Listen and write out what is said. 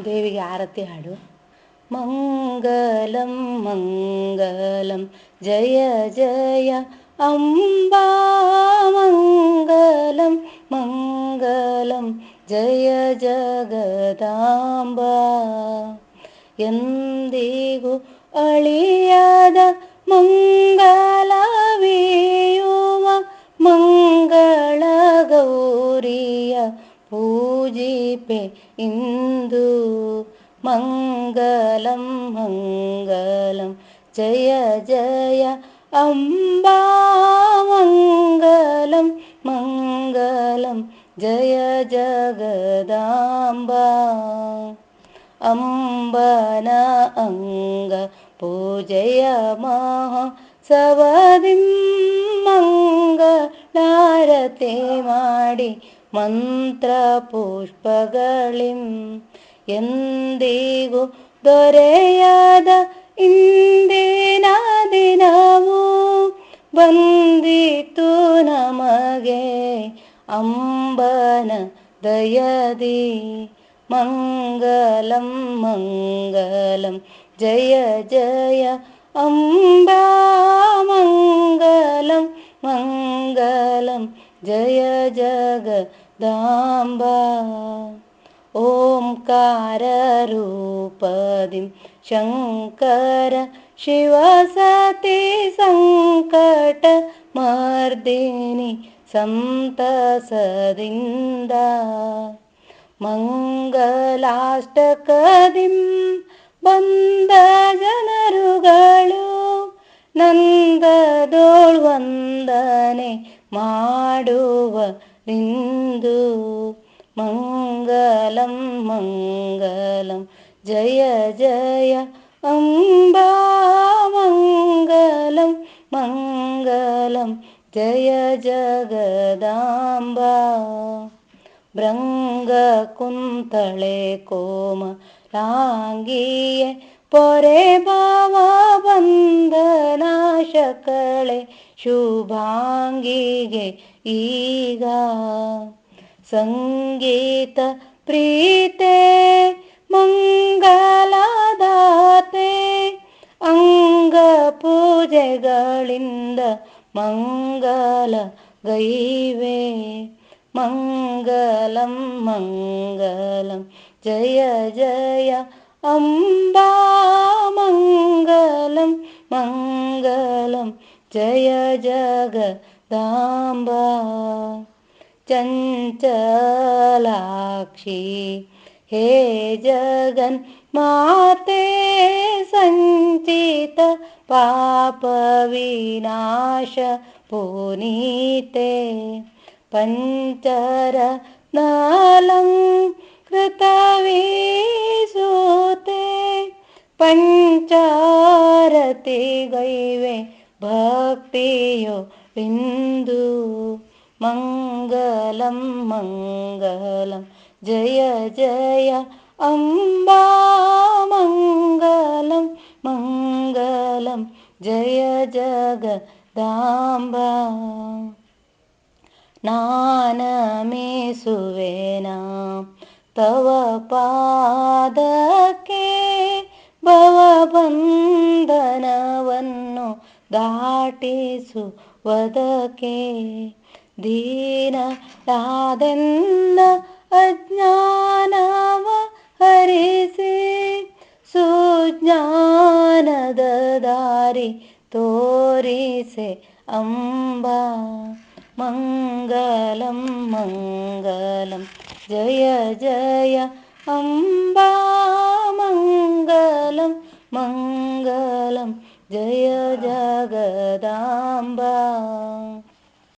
ದೇವಿಗೆ ಆರತಿ ಹಾಡು ಮಂಗಲಂ ಮಂಗಲಂ ಜಯ ಜಯ ಅಂಬಾ ಮಂಗಲಂ ಮಂಗಲಂ ಜಯ ಜಗದಾಂಬಾ ಎಂದಿಗೂ ಅಳಿಯದ ಮಂಗಲವೀಯುವ ಮಂಗಳ ಗೌರಿಯ ಪೂಜಿಪೆ ಇಂದು मङ्गलं मङ्गलं जय जय अम्बा मङ्गलं मङ्गलं जय जगदाम्बा अम्बन अङ्ग पूजय मा सवदिं मङ्गारे माडि मन्त्रपुष्पगलिम् ಎಂದಿಗೂ ದೊರೆಯದ ಇಂದಿನ ದಿನವು ಬಂದಿತು ನಮಗೆ ಅಂಬನ ದಯದಿ ಮಂಗಲಂ ಮಂಗಲಂ ಜಯ ಜಯ ಅಂಬಾ ಮಂಗಲಂ ಮಂಗಲಂ ಜಯ ಜಗದಾಂಬಾ ಓಂಕಾರ ರೂಪದಿಂ ಶಂಕರ ಶಿವಸತಿ ಸಂಕಟ ಮರ್ದಿನಿ ಸಂತಸದಿಂದ ಮಂಗಲಾಷ್ಟಕದಿಂ ಬಂದ ಜನರುಗಳು ನಂದದೋಳ್ ವಂದನೆ ಮಾಡುವ ಇಂದು ಮಂಗಲಂ ಮಂಗಲಂ ಜಯ ಜಯ ಅಂಬಾ ಮಂಗಲಂ ಮಂಗಲಂ ಜಯ ಜಗದಾಂಬಾ ಭೃಂಗ ಕುಂತಳೆ ಕೋಮ ಲಾಂಗಿಯೆ ಪೊರೆ ಭಾವ ಬಂಧನಾಶಕಳೆ ಶುಭಾಂಗಿಗೆ ಈಗ ಸಂಗೀತ ಪ್ರೀತೆ ಮಂಗಲದಾತೆ ಅಂಗ ಪೂಜೆಗಳಿಂದ ಮಂಗಲ ಗೈವೆ ಮಂಗಲಂ ಮಂಗಲಂ ಜಯ ಜಯ ಅಂಬಾ ಮಂಗಲಂ ಮಂಗಲಂ ಜಯ ಜಗದಾಂಬಾ चञ्चलाक्षी। हे जगन् माते सञ्चित पापविनाश पुनीते। पञ्चरनालं कृतविषुते पञ्चरति गैवे भक्तियो बिन्दु मङ्ग मङ्गलं मङ्गलं जय जय अम्बा मङ्गलं मङ्गलं जय जग नानमेसुवेनां तव पादके भवबन्धनवन्नु दाटिषु वदके। ദീന ദീനരാതെന്ന അജ്ഞാനവ ഹരിസി സുജ്ഞാനദാരി തോരിസെ അംബ മംഗളം മംഗളം ജയ ജയ അംബ മംഗളം മംഗ